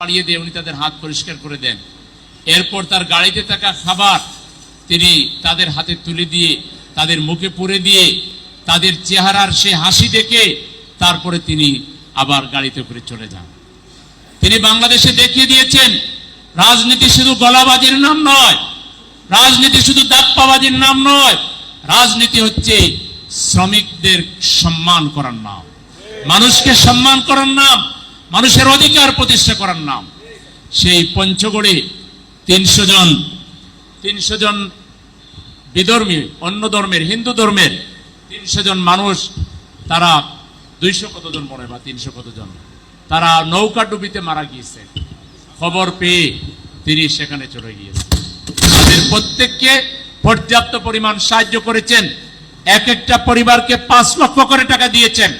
পাড়িয়ে দিয়ে উনি তাদের হাত পরিষ্কার করে দেন। এরপর তার গাড়িতে থাকা খাবার তিনি তাদের হাতে তুলে দিয়ে, তাদের মুখে পুরে দিয়ে, তাদের চেহারার সে হাসি দেখে তারপরে তিনি আবার গাড়িতে করে চলে যান। তিনি বাংলাদেশে দেখিয়ে দিয়েছেন, রাজনীতি শুধু গলাবাজির নাম নয়, রাজনীতি শুধু দাপ্পাবাজির নাম নয়, রাজনীতি হচ্ছে শ্রমিকদের সম্মান করার নাম। মানুষকে সম্মান করার নাম মানুষের অধিকার প্রতিষ্ঠা করার নাম। সেই পঞ্চগড়ে তিনশো জন তিনশো জন বিধর্মী, অন্য ধর্মের, হিন্দু ধর্মের তিনশো জন মানুষ, তারা দুইশো কতজন মনে বা তিনশো কতজন তারা নৌকা ডুবিতে মারা গিয়েছে। খবর পেয়ে তিনি সেখানে চলে গিয়েছেন। তাদের প্রত্যেককে পর্যাপ্ত পরিমাণ সাহায্য করেছেন। এক একটা পরিবারকে পাঁচ লক্ষ করে টাকা দিয়েছেন।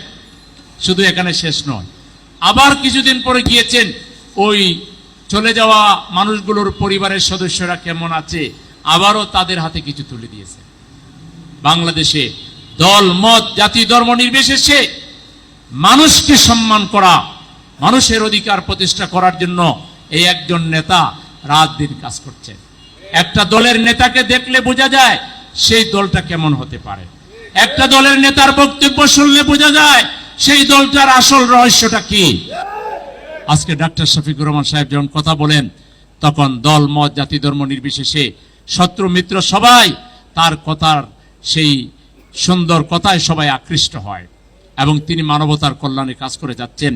শুধু এখানে শেষ নয় আবার কিছুদিন পরে গিয়েছেন ওই চলে যাওয়া মানুষগুলোর পরিবারের সদস্যরা কেমন আছে? আবারও তাদের হাতে কিছু তুলে দিয়েছে। বাংলাদেশে দল, মত, জাতি, ধর্ম নির্বিশেষে মানুষকে সম্মান করা, মানুষের অধিকার প্রতিষ্ঠা করার জন্য এই একজন নেতা রাত দিন কাজ করছেন। একটা দলের নেতাকে দেখলে বোঝা যায় সেই দলটা কেমন হতে পারে। একটা দলের নেতার বক্তব্য শুনলে বোঝা যায় সেই দলটার আসল রহস্যটা কি? আজকে ডাক্তার শফিকুর রহমান সাহেব যখন কথা বলেন, তখন দল, মত, জাতি, ধর্ম নির্বিশেষে শত্রু, মিত্র সবাই তার কথার সেই সুন্দর কথায় সবাই আকৃষ্ট হয় এবং তিনি মানবতার কল্যাণে কাজ করে যাচ্ছেন।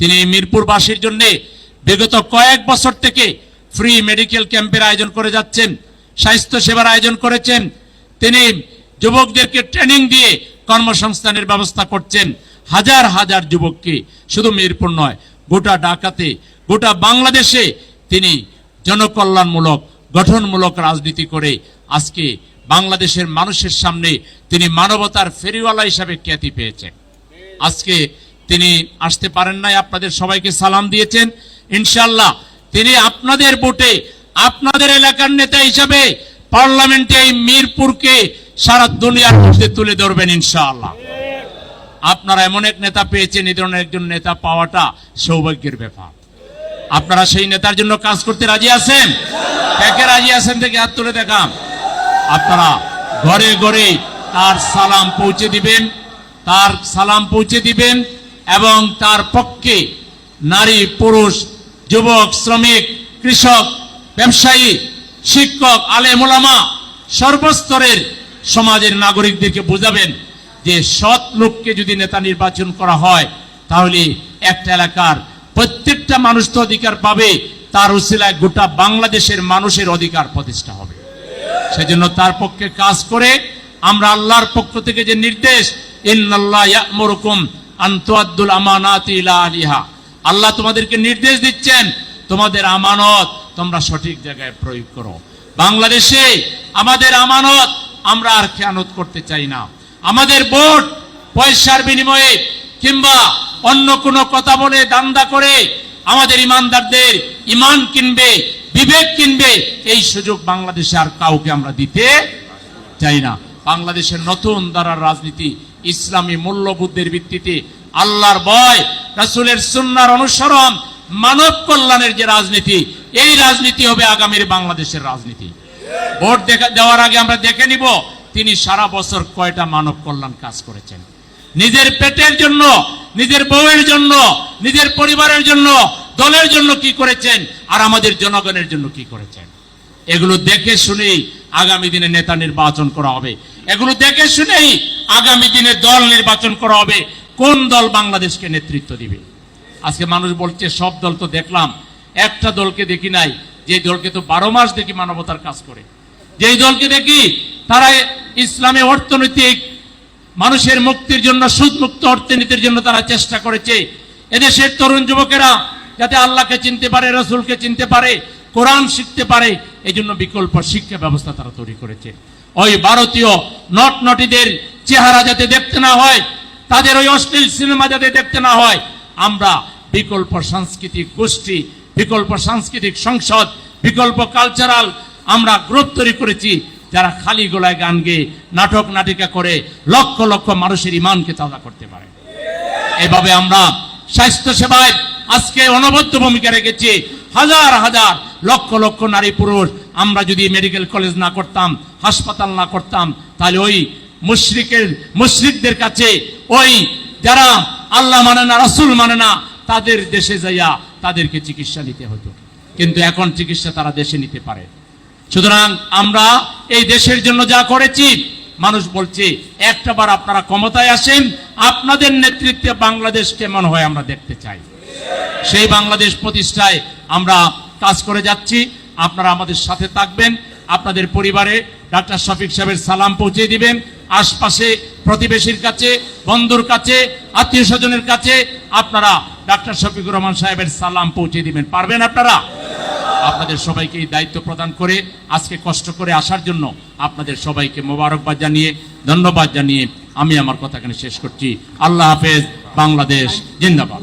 তিনি মিরপুরবাসীর জন্য বিগত কয়েক বছর থেকে ফ্রি মেডিকেল ক্যাম্পের আয়োজন করে যাচ্ছেন স্বাস্থ্য সেবার আয়োজন করেছেন। তিনি যুবকদেরকে ট্রেনিং দিয়ে কর্মসংস্থানের ব্যবস্থা করছেন। হাজার হাজার যুবককে শুধু মিরপুর নয়, গোটা ঢাকাতে, গোটা বাংলাদেশে তিনি জনকল্যাণমূলক, গঠনমূলক রাজনীতি করে আজকে বাংলাদেশের মানুষের সামনে তিনি মানবতার ফেরিওয়ালা হিসাবে খ্যাতি পেয়েছেন। আজকে তিনি আসতে পারেন নাই, আপনাদের সবাইকে সালাম দিয়েছেন। ইনশাল্লাহ তিনি আপনাদের ভোটে, আপনাদের এলাকার নেতা হিসাবে পার্লামেন্টে এই মিরপুরকে সারা দুনিয়ার মধ্যে তুলে ধরবেন ইনশাআল্লাহ। আপনারা এমন এক নেতা পেয়েছেন, এই ধরনের একজন নেতা পাওয়াটা সৌভাগ্যের ব্যাপার। আপনারা সেই নেতার জন্য কাজ করতে রাজি আছেন? কে রাজি আছেন থেকে হাত তুলে দেখাম আপনারা ঘরে ঘরে তার সালাম পৌঁছে দিবেন, তার সালাম পৌঁছে দিবেন এবং তার পক্ষে নারী, পুরুষ, যুবক, শ্রমিক, কৃষক, ব্যবসায়ী, শিক্ষক আলে মোলামা সর্বস্তরের সমাজের নাগরিকদেরকে বোঝাবেন। যে সৎ লোককে যদি নেতা নির্বাচন করা হয়, তাহলে একটা এলাকার প্রত্যেকটা মানুষ তো অধিকার পাবে, তার উসিলায় গোটা বাংলাদেশের মানুষের অধিকার প্রতিষ্ঠা হবে। সেজন্য তার পক্ষে কাজ করে আমরা আল্লাহর পক্ষ থেকে যে নির্দেশ ইলা আল্লাহ তোমাদেরকে নির্দেশ দিচ্ছেন, তোমাদের আমানত তোমরা সঠিক জায়গায় প্রয়োগ করো। বাংলাদেশে আমাদের আমানত আমরা আর খেয়ানত করতে চাই না। আমাদের ভোট পয়সার বিনিময়ে কিংবা অন্য কোনো কথা বলে দান্দা করে আমাদের ইমানদারদের ইমান কিনবে, বিবেক কিনবে, এই সুযোগ বাংলাদেশে আর কাউকে আমরা দিতে চাই না। বাংলাদেশের নতুন দ্বারার রাজনীতি, ইসলামী মূল্যবোধের ভিত্তিতে আল্লাহর ভয়, রাসুলের সুন্নার অনুসরণ, মানব কল্যাণের যে রাজনীতি, এই রাজনীতি হবে আগামীর বাংলাদেশের রাজনীতি। ভোট দেওয়ার আগে আমরা দেখে নিব তিনি সারা বছর কয়টা মানব কল্যাণ কাজ করেছেন? নিজের পেটের জন্য, নিজের বউয়ের জন্য, নিজের পরিবারের জন্য, দলের জন্য কি করেছেন? আর আমাদের জনগণের জন্য কি করেছেন? এগুলো দেখে শুনেই আগামী দিনে নেতা নির্বাচন করা হবে। এগুলো দেখে শুনেই আগামী দিনে দল নির্বাচন করা হবে। কোন দল বাংলাদেশকে নেতৃত্ব দিবে? আজকে মানুষ বলছে, সব দল তো দেখলাম। একটা দলকে দেখি নাই। যে দলকে তো বারো মাস দেখি মানবতার কাজ করে। যেই দলকে দেখি তারা ইসলামে অর্থনৈতিক মানুষের মুক্তির জন্য, সুদমুক্ত অর্থনীতির জন্য তারা চেষ্টা করেছে। এদেশের তরুণ যুবকেরা যাতে আল্লাহকে চিনতে পারে, রসুলকে চিনতে পারে, কোরআন শিখতে পারে এই জন্য বিকল্প শিক্ষা ব্যবস্থা তারা তৈরি করেছে। ওই ভারতীয় নট নটিদের চেহারা যাতে দেখতে না হয়, তাদের ওই অশ্লীল সিনেমা যাতে দেখতে না হয়, আমরা বিকল্প সাংস্কৃতিক গোষ্ঠী, বিকল্প সাংস্কৃতিক সংসদ, বিকল্প কালচারাল আমরা গ্রুপ তৈরি করেছি। যারা খালি গলায় গান গেয়ে নাটক, নাটিকা করে লক্ষ লক্ষ মানুষের ইমানকে তাজা করতে পারে। এভাবে আমরা স্বাস্থ্য সেবায় আজকে অনবদ্য ভূমিকা রেখেছে। হাজার হাজার লক্ষ লক্ষ নারী পুরুষ আমরা যদি মেডিকেল কলেজ না করতাম, হাসপাতাল না করতাম, তাহলে ওই মুশরিকের, মুশরিকদের কাছে ওই যারা আল্লাহ মানে না, রাসূল মানে না, তাদের দেশে যাইয়া তাদেরকে চিকিৎসা নিতে হতো। কিন্তু এখন চিকিৎসা তারা দেশে নিতে পারে। সুতরাং আমরা এই দেশের জন্য যা করেছি, মানুষ বলছে একটা বার আপনারা ক্ষমতায় আসেন, আপনাদের নেতৃত্বে বাংলাদেশ কেমন হয় আমরা দেখতে চাই। সেই বাংলাদেশ প্রতিষ্ঠায় আমরা কাজ করে যাচ্ছি, আপনারা আমাদের সাথে থাকবেন, আপনাদের পরিবারে ডাক্তার শফিক সাহেবের সালাম পৌঁছে দিবেন, আশপাশে প্রতিবেশীর কাছে, বন্ধুর কাছে, আত্মীয় স্বজনের কাছে আপনারা ডাক্তার শফিকুর রহমান সাহেবের সালাম পৌঁছে দিবেন। পারবেন আপনারা? আপনাদের সবাইকে এই দায়িত্ব প্রদান করে, আজকে কষ্ট করে আসার জন্য আপনাদের সবাইকে মোবারকবাদ জানিয়ে, ধন্যবাদ জানিয়ে আমি আমার কথা এখানে শেষ করছি। আল্লাহ হাফেজ, বাংলাদেশ, জিন্দাবাদ।